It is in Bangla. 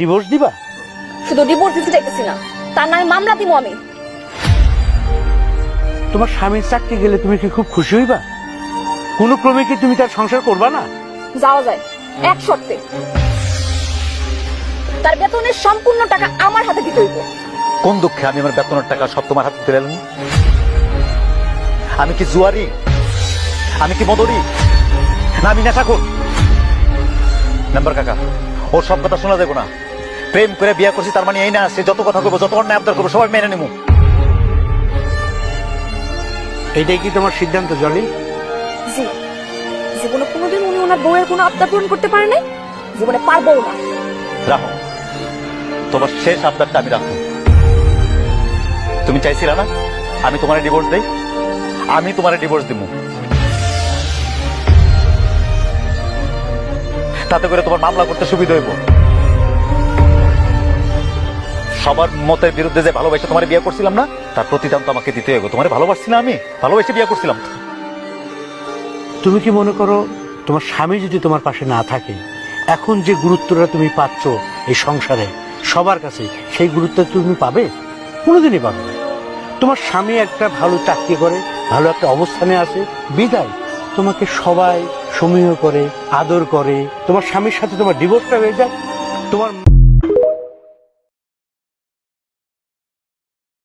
ডিভোর্স দিবা? শুধু ডিভোর্স দিতে চাইতেছি না। তার নামে মামলা দিব আমি। তোমার স্বামীর চাকরি গেলে তুমি কি খুব খুশি হইবা? কোনো ক্রমে কি তুমি তার সংসার করবা না? যাওয়া যায় এক শর্তে। তার বেতনের সম্পূর্ণ টাকা আমার হাতে দিতে হইব। কোন দুঃখে আমি আমার বেতনের টাকা সব তোমার হাতে তুলে আমি কি জুয়ারি? আমি কি মদরি? না আমি নেশাখোর? নাম্বার কাকা। ওর সব কথা শোনা দেবো না। প্রেম করে বিয়ে করছি তার মানে এই না সে যত কথা করব যত অন্যায় আবদার করব সবাই মেনে নেব এইটাই কি তোমার সিদ্ধান্ত জলি? জি। জীবনে কোনোদিন উনি ওনার বউয়ের কোনো আবদার পূরণ করতে পারে নাই? জীবনে পারবও না। রাখো। তোমার শেষ আবদারটা আমি রাখব। তুমি চাইছিলে না? আমি তোমার ডিভোর্স দেই? আমি তোমার ডিভোর্স দিব তাতে করে তোমার মামলা করতে সুবিধা হইব। সবার মতের বিরুদ্ধে যে ভালোবাসে তোমার বিয়ে করছিলাম না, তার প্রতিদান তো আমাকে দিতে হইব। তোমার ভালোবাসছি না আমি, ভালোবেসে বিয়ে করছিলাম। তুমি কি মনে করো, তোমার স্বামী যদি তোমার পাশে না থাকে, এখন যে গুরুত্বটা তুমি পাচ্ছ এই সংসারে, সবার কাছে সেই গুরুত্ব তুমি পাবে? কোনোদিনই পাবে না। তোমার স্বামী একটা ভালো চাকরি করে, ভালো একটা অবস্থানে আছে, বিদায়। তোমাকে সবাই সমীহ করে আদর করে তোমার স্বামীর সাথে তোমার ডিভোর্সটা হয়ে যায় তোমার